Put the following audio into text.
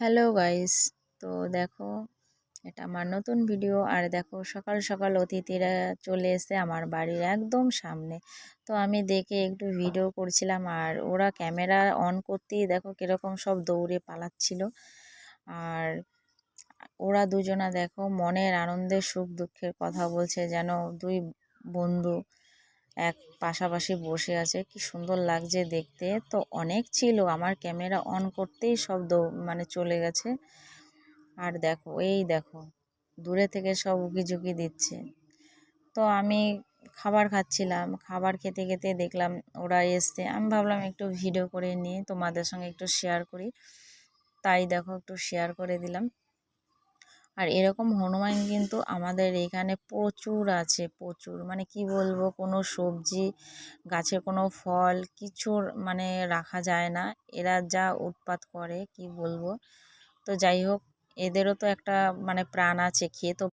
Hello guys. তো দেখো, এটা আমার নতুন ভিডিও। আর দেখো, সকাল সকাল অতিথিরা চলে এসে আমার বাড়ির একদম সামনে। তো আমি দেখে একটু ভিডিও করছিলাম আর ওরা ক্যামেরা অন করতেই দেখো কীরকম সব দৌড়ে পালাচ্ছিল। আর ওরা দুজনা দেখো মনের আনন্দের সুখ দুঃখের কথা বলছে যেন দুই বন্ধু এক পাশাপাশি বসে আছে। কি সুন্দর লাগছে দেখতে। তো অনেক ছিল। আমার ক্যামেরা অন করতেই সব মানে চলে গেছে। আর দেখো, এই দেখো, দূরে থেকে সব উকি ঝুঁকি দিচ্ছে। তো আমি খাবার খাচ্ছিলাম। খাবার খেতে খেতে দেখলাম ওরা এসছে। আমি ভাবলাম একটু ভিডিও করে নিয়ে তোমাদের সঙ্গে একটু শেয়ার করি। তাই দেখো, একটু শেয়ার করে দিলাম। আর এরকম হনুমান কিন্তু আমাদের এখানে প্রচুর আছে, প্রচুর। মানে কি বলব, কোনো সবজি, গাছের কোনো ফল কিছুর মানে রাখা যায় না। এরা যা উৎপাত করে, কি বলব? তো যাই হোক, এদেরও তো একটা মানে প্রাণ আছে, খেয়ে তো